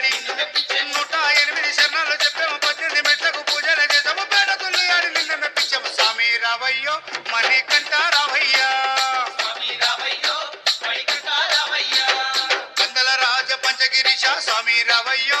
ఆడి. చిన్నుట ఎనిమిది శరణాలు చెప్పాము పద్దెనిమిది మెట్లకు పూజలు చేసాము పేడ తుల్లి ఆడి నిన్న మెప్పించాము. స్వామి రావయ్యో రావయ్యా. కందల రాజ స్వామి రావయ్యో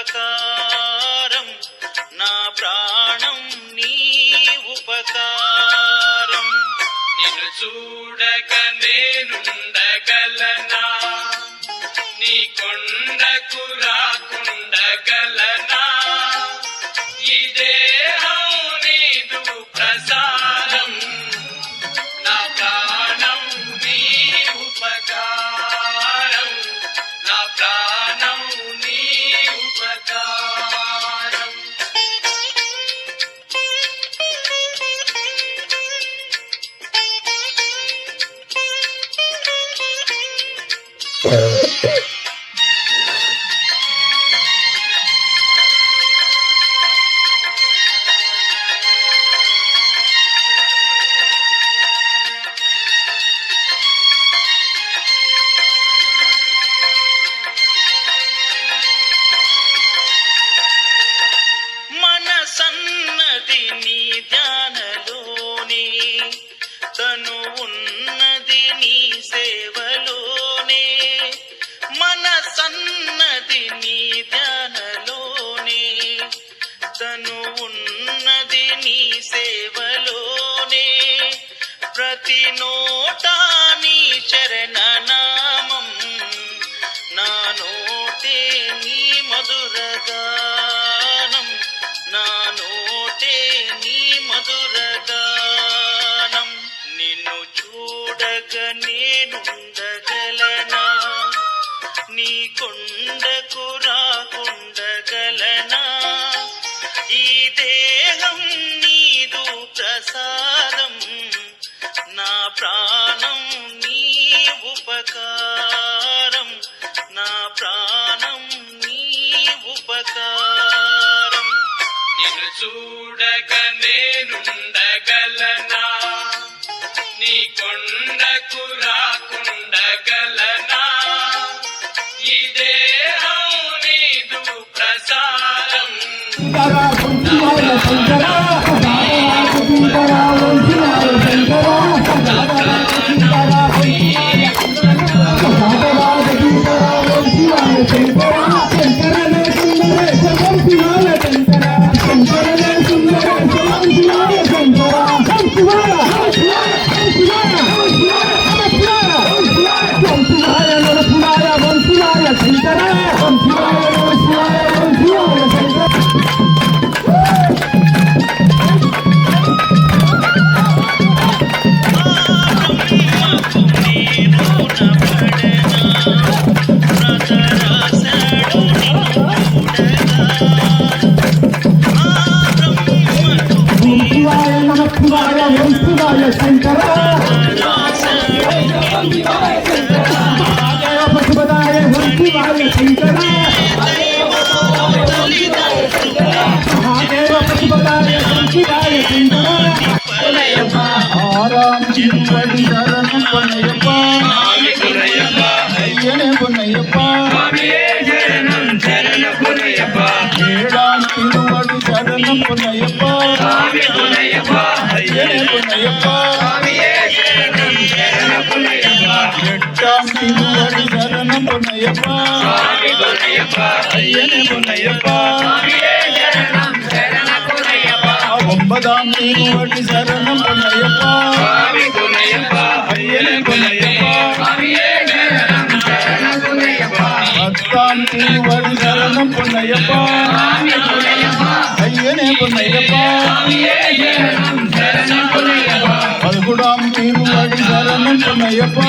ఉపకారం. నా ప్రాణం నీ ఉపకారం. నిన్ను చూడక నేనుండగలనా? నీ ప్రతి నోటా నీ చరణనామం నా నోటే నీ మధురగానం నా నోటే నీ మధురగానం నిన్ను చూడక నేనుండగలనా? నీ కొండ ప్రాణం నీ ఉపకారం. నా ప్రాణం నీ ఉపకారం. నిన్ను చూడక నేనుండగలనా? నీ కొండకు రాకుండగలనా? ఇదే నీదు ప్రసారం. பொன்னையப்பா ஐயனே பொன்னையப்பா. ஒன்பதாம் திருவடி சரணம் பொன்னையப்பா. ஐயனே பொன்னையப்பா. பத்தாம் திருவடி சரணம் பொன்னையப்பா. ஐயனே பொன்னையப்பா. பதிகுடாம் திருவடி சரணம் பொன்னையப்பா.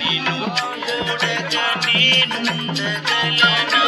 నేను చూడగ నేనుండగలను